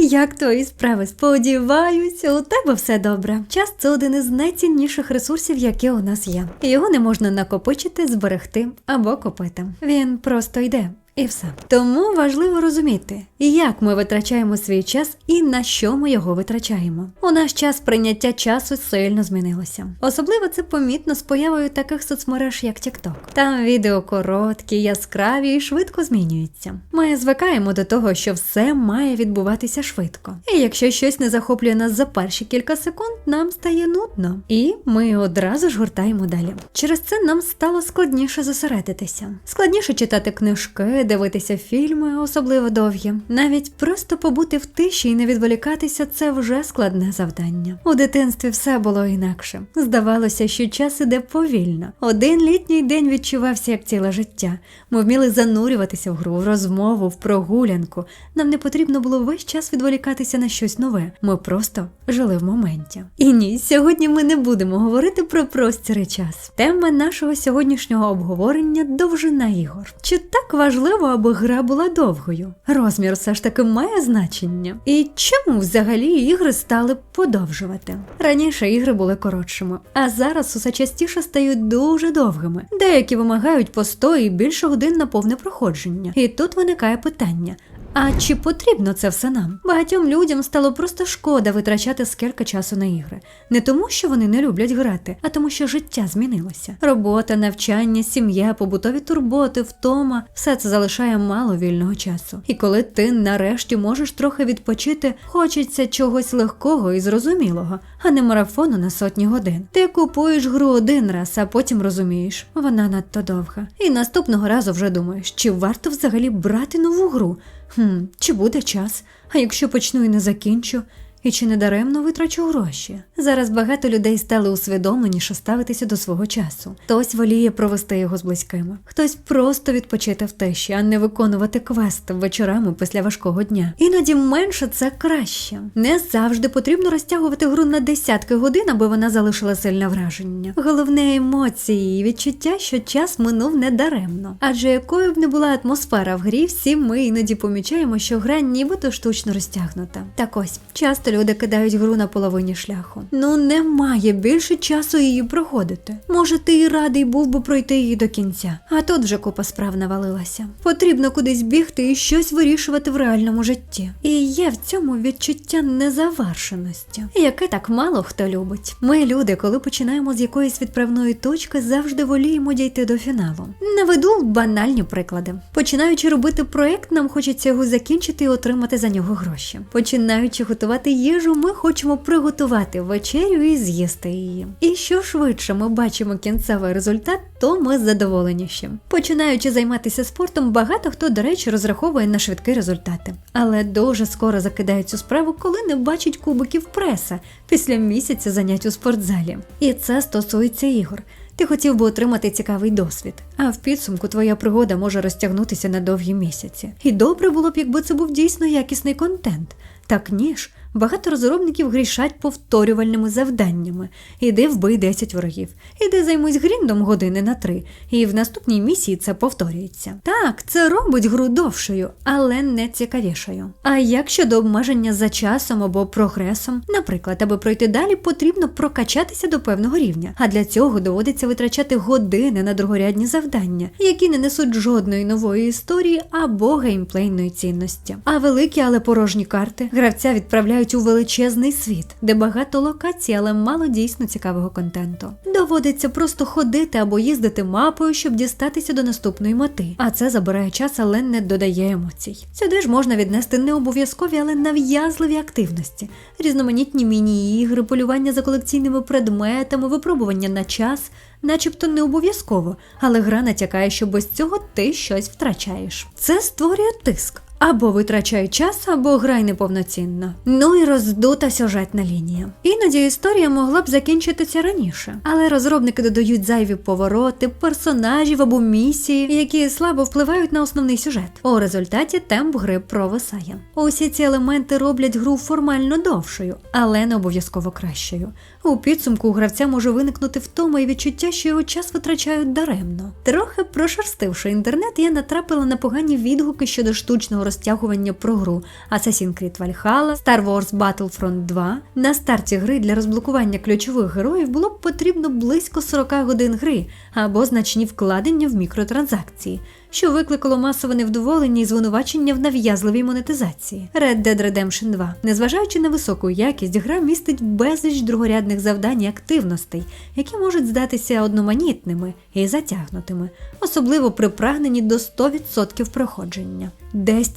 Як твої справи? Сподіваюся, у тебе все добре. Час це один із найцінніших ресурсів, які у нас є. Його не можна накопичити, зберегти або купити. Він просто йде. І все. Тому важливо розуміти, як ми витрачаємо свій час і на що ми його витрачаємо. У наш час прийняття часу сильно змінилося. Особливо це помітно з появою таких соцмереж, як TikTok. Там відео короткі, яскраві і швидко змінюються. Ми звикаємо до того, що все має відбуватися швидко. І якщо щось не захоплює нас за перші кілька секунд, нам стає нудно, і ми одразу ж гуртаємо далі. Через це нам стало складніше зосередитися, складніше читати книжки, дивитися фільми, особливо довгі. Навіть просто побути в тиші і не відволікатися це вже складне завдання. У дитинстві все було інакше. Здавалося, що час іде повільно. Один літній день відчувався як ціле життя. Ми вміли занурюватися в гру, в розмову, в прогулянку. Нам не потрібно було весь час відволікатися на щось нове. Ми просто жили в моменті. І ні, сьогодні ми не будемо говорити про простір і час. Тема нашого сьогоднішнього обговорення довжина ігор. Чи так важливо, аби гра була довгою? Розмір все ж таки має значення. І чому взагалі ігри стали подовжувати? Раніше ігри були коротшими, а зараз усе частіше стають дуже довгими. Деякі вимагають по 100 і більше годин на повне проходження. І тут виникає питання. А чи потрібно це все нам? Багатьом людям стало просто шкода витрачати скільки часу на ігри. Не тому, що вони не люблять грати, а тому, що життя змінилося. Робота, навчання, сім'я, побутові турботи, втома все це залишає мало вільного часу. І коли ти нарешті можеш трохи відпочити, хочеться чогось легкого і зрозумілого, а не марафону на сотні годин. Ти купуєш гру один раз, а потім розумієш, вона надто довга. І наступного разу вже думаєш, чи варто взагалі брати нову гру. Хм, чи буде час? А якщо почну і не закінчу? І чи не даремно витрачу гроші? Зараз багато людей стали усвідомленіше ставитися до свого часу. Хтось воліє провести його з близькими, хтось просто відпочити в тиші, а не виконувати квести вечорами після важкого дня. Іноді менше це краще. Не завжди потрібно розтягувати гру на десятки годин, аби вона залишила сильне враження. Головне емоції і відчуття, що час минув не даремно. Адже якою б не була атмосфера в грі, всі ми іноді помічаємо, що гра нібито штучно розтягнута. Так ось часто люди кидають гру на половині шляху. Ну немає більше часу її проходити. Може, ти і радий був би пройти її до кінця, а тут вже купа справ навалилася. Потрібно кудись бігти і щось вирішувати в реальному житті. І є в цьому відчуття незавершеності, яке так мало хто любить. Ми, люди, коли починаємо з якоїсь відправної точки, завжди воліємо дійти до фіналу. Наведу банальні приклади. Починаючи робити проект, нам хочеться його закінчити і отримати за нього гроші. Починаючи готувати їжу, ми хочемо приготувати вечерю і з'їсти її. І що швидше ми бачимо кінцевий результат, то ми задоволеніші. Починаючи займатися спортом, багато хто, до речі, розраховує на швидкі результати, але дуже скоро закидає цю справу, коли не бачить кубиків преса після місяця занять у спортзалі. І це стосується ігор. Ти хотів би отримати цікавий досвід, а в підсумку твоя пригода може розтягнутися на довгі місяці. І добре було б, якби це був дійсно якісний контент. Так ні ж, багато розробників грішать повторювальними завданнями. Іди вбий 10 ворогів, іди займусь гріндом години на три, і в наступній місії це повторюється. Так, це робить гру довшою, але не цікавішою. А як щодо обмеження за часом або прогресом, наприклад, аби пройти далі, потрібно прокачатися до певного рівня, а для цього доводиться витрачати години на другорядні завдання, які не несуть жодної нової історії або геймплейної цінності. А великі, але порожні карти гравця відправляють у величезний світ, де багато локацій, але мало дійсно цікавого контенту. Доводиться просто ходити або їздити мапою, щоб дістатися до наступної мети. А це забирає час, але не додає емоцій. Сюди ж можна віднести не обов'язкові, але нав'язливі активності, різноманітні міні-ігри, полювання за колекційними предметами, випробування на час. Начебто не обов'язково, але гра натякає, що без цього ти щось втрачаєш. Це створює тиск. Або витрачай час, або грай неповноцінно. Ну і роздута сюжетна лінія. Іноді історія могла б закінчитися раніше, але розробники додають зайві повороти, персонажів або місії, які слабо впливають на основний сюжет. У результаті темп гри провисає. Усі ці елементи роблять гру формально довшою, але не обов'язково кращою. У підсумку у гравця може виникнути втома і відчуття, що його час витрачають даремно. Трохи прошерстивши інтернет, я натрапила на погані відгуки щодо штучного розтягування про гру Assassin's Creed Valhalla, Star Wars Battlefront 2. На старті гри для розблокування ключових героїв було б потрібно близько 40 годин гри або значні вкладення в мікротранзакції що викликало масове невдоволення і звинувачення в нав'язливій монетизації. Red Dead Redemption 2. Незважаючи на високу якість, гра містить безліч другорядних завдань і активностей, які можуть здатися одноманітними і затягнутими, особливо при прагненні до 100% проходження.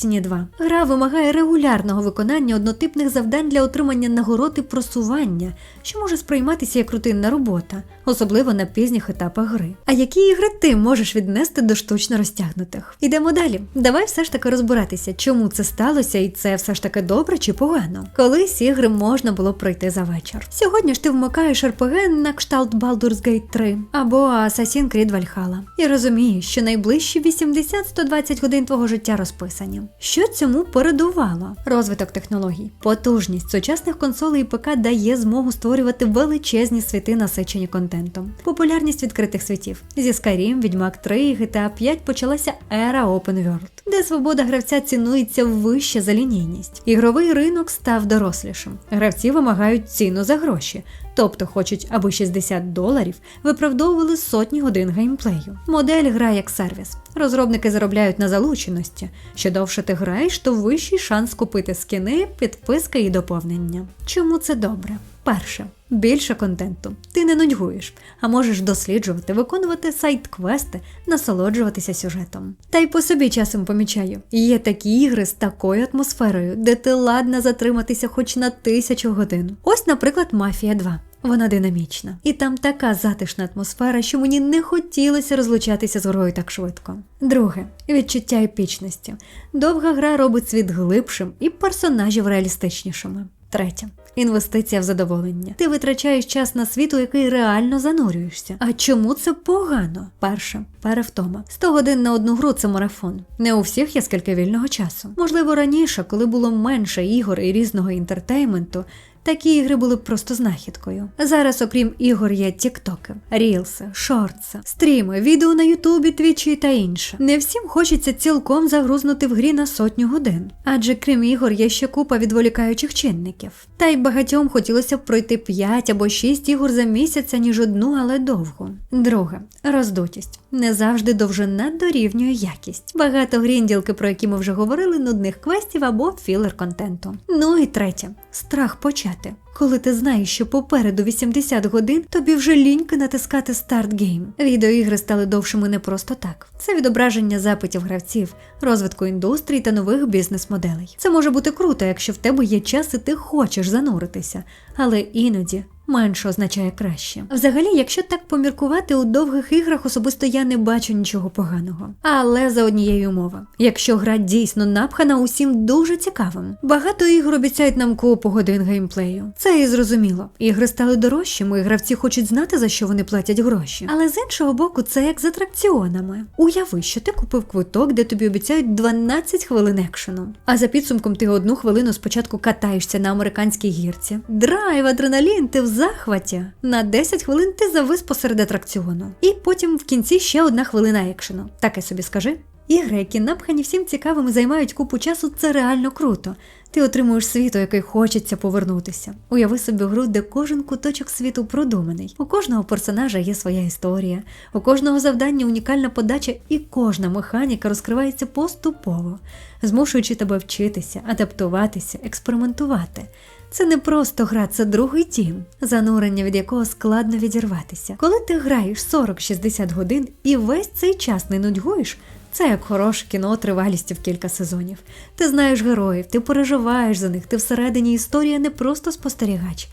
Destiny 2. Гра вимагає регулярного виконання однотипних завдань для отримання нагород і просування, що може сприйматися як рутинна робота, особливо на пізніх етапах гри. А які ігри ти можеш віднести до штучно розтягнутих? Ідемо далі. Давай все ж таки розбиратися, чому це сталося, і це все ж таки добре чи погано. Колись ігри можна було пройти за вечір. Сьогодні ж ти вмикаєш РПГ на кшталт Baldur's Gate 3 або Assassin's Creed Valhalla. І розумієш, що найближчі 80-120 годин твого життя розписані. Що цьому передувало? Розвиток технологій, потужність сучасних консолей і ПК дає змогу створювати величезні світи, насичені контентом. Популярність відкритих світів зі Skyrim, Відьмак 3 і GTA 5 почалася ера Open World, де свобода гравця цінується вище за лінійність. Ігровий ринок став дорослішим. Гравці вимагають ціну за гроші, тобто хочуть, аби 60 доларів виправдовували сотні годин геймплею. Модель гра як сервіс. Розробники заробляють на залученості. Що довше ти граєш, то вищий шанс купити скини, підписки і доповнення. Чому це добре? Перше. Більше контенту. Ти не нудьгуєш, а можеш досліджувати, виконувати сайт-квести, насолоджуватися сюжетом. Та й по собі часом помічаю, є такі ігри з такою атмосферою, де ти ладна затриматися хоч на тисячу годин. Ось, наприклад, Мафія 2. Вона динамічна, і там така затишна атмосфера, що мені не хотілося розлучатися з грою так швидко. Друге відчуття епічності. Довга гра робить світ глибшим і персонажів реалістичнішими. Третє. Інвестиція в задоволення. Ти витрачаєш час на світ, у який реально занурюєшся. А чому це погано? Перше, перевтома. 100 годин на одну гру це марафон. Не у всіх є скільки вільного часу. Можливо, раніше, коли було менше ігор і різного інтертейменту, Такі ігри були просто знахідкою. Зараз, окрім ігор, є тіктоки, рілси, шортси, стріми, відео на Ютубі, твічі та інше. Не всім хочеться цілком загрузнути в грі на сотню годин, адже крім ігор є ще купа відволікаючих чинників. Та й багатьом хотілося б пройти 5 або 6 ігор за місяць, ніж одну, але довго. Друге роздутість. Не завжди довжина дорівнює якість. Багато грінділки, про які ми вже говорили, нудних квестів або філер контенту. Ну і третє страх почати. Коли ти знаєш, що попереду 80 годин тобі вже ліньки натискати старт гейм. Відеоігри стали довшими не просто так. Це відображення запитів гравців, розвитку індустрії та нових бізнес-моделей. Це може бути круто, якщо в тебе є час і ти хочеш зануритися, але іноді менше означає краще. Взагалі, якщо так поміркувати у довгих іграх, особисто я не бачу нічого поганого. Але за однією умови, якщо гра дійсно напхана усім дуже цікавим. Багато ігор обіцяють нам купу годин геймплею. Це і зрозуміло. Ігри стали дорожчими, і гравці хочуть знати, за що вони платять гроші. Але з іншого боку, це як з атракціонами. Уяви, що ти купив квиток, де тобі обіцяють 12 хвилин екшену. А за підсумком ти одну хвилину спочатку катаєшся на американській гірці. Драйв, адреналін, ти в захваті. На 10 хвилин ти завис посеред атракціону. І потім в кінці ще одна хвилина екшену. Таке собі скажи. Ігри, які напхані всім цікавим і займають купу часу, це реально круто. Ти отримуєш світ, у який хочеться повернутися. Уяви собі гру, де кожен куточок світу продуманий. У кожного персонажа є своя історія, у кожного завдання унікальна подача, і кожна механіка розкривається поступово, змушуючи тебе вчитися, адаптуватися, експериментувати. Це не просто гра, це другий дім, занурення від якого складно відірватися. Коли ти граєш 40-60 годин і весь цей час не нудьгуєш, це як хороше кіно тривалістю в кілька сезонів. Ти знаєш героїв, ти переживаєш за них, ти всередині історія не просто спостерігач.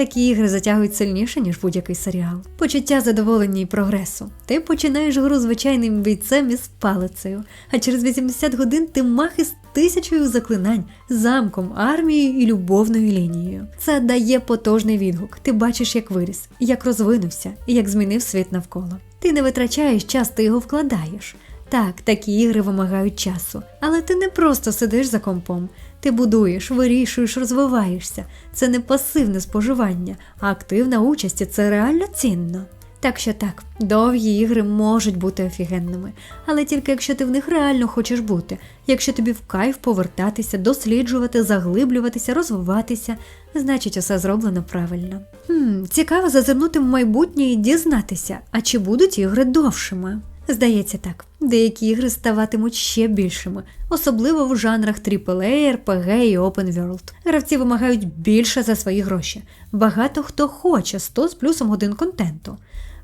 Такі ігри затягують сильніше, ніж будь-який серіал. Почуття задоволення і прогресу. Ти починаєш гру звичайним бійцем із палицею, а через 80 годин ти мах із тисячою заклинань, замком, армією і любовною лінією. Це дає потужний відгук. Ти бачиш, як виріс, як розвинувся і як змінив світ навколо. Ти не витрачаєш час, ти його вкладаєш. Так, такі ігри вимагають часу, але ти не просто сидиш за компом. Ти будуєш, вирішуєш, розвиваєшся. Це не пасивне споживання, а активна участь і це реально цінно. Так що так, довгі ігри можуть бути офігенними, але тільки якщо ти в них реально хочеш бути, якщо тобі в кайф повертатися, досліджувати, заглиблюватися, розвиватися, значить усе зроблено правильно. Хм, цікаво зазирнути в майбутнє і дізнатися, а чи будуть ігри довшими. Здається так, деякі ігри ставатимуть ще більшими, особливо в жанрах AAA, RPG і Open World. Гравці вимагають більше за свої гроші. Багато хто хоче 100 з плюсом годин контенту.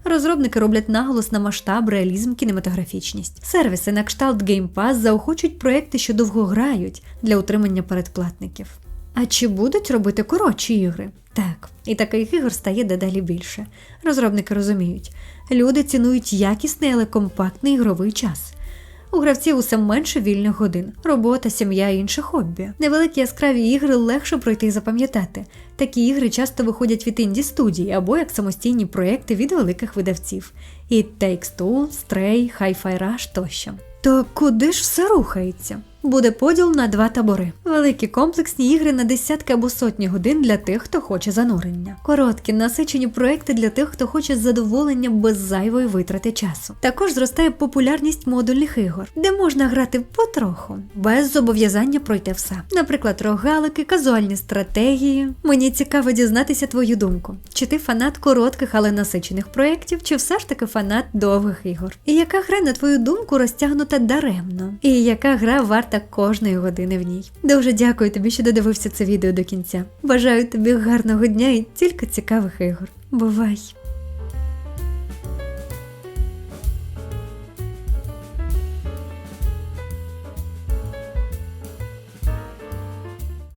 Розробники роблять наголос на масштаб, реалізм, кінематографічність. Сервіси на кшталт Game Pass заохочують проекти, що довго грають для утримання передплатників. А чи будуть робити коротші ігри? Так, і таких ігор стає дедалі більше. Розробники розуміють, люди цінують якісний, але компактний ігровий час. У гравців усе менше вільних годин, робота, сім'я і інше хобі. Невеликі яскраві ігри легше пройти і запам'ятати. Такі ігри часто виходять від інді студій або як самостійні проекти від великих видавців. І Takes Two, Stray, Hi-Fi Rush тощо. То куди ж все рухається? Буде поділ на два табори: великі комплексні ігри на десятки або сотні годин для тих, хто хоче занурення. Короткі, насичені проекти для тих, хто хоче задоволення без зайвої витрати часу. Також зростає популярність модульних ігор, де можна грати потроху, без зобов'язання пройти все. Наприклад, рогалики, казуальні стратегії. Мені цікаво дізнатися твою думку. Чи ти фанат коротких, але насичених проєктів, чи все ж таки фанат довгих ігор? І яка гра, на твою думку, розтягнута даремно? І яка гра варта кожної години в ній? Дуже дякую тобі, що додивився це відео до кінця. Бажаю тобі гарного дня і тільки цікавих ігор. Бувай!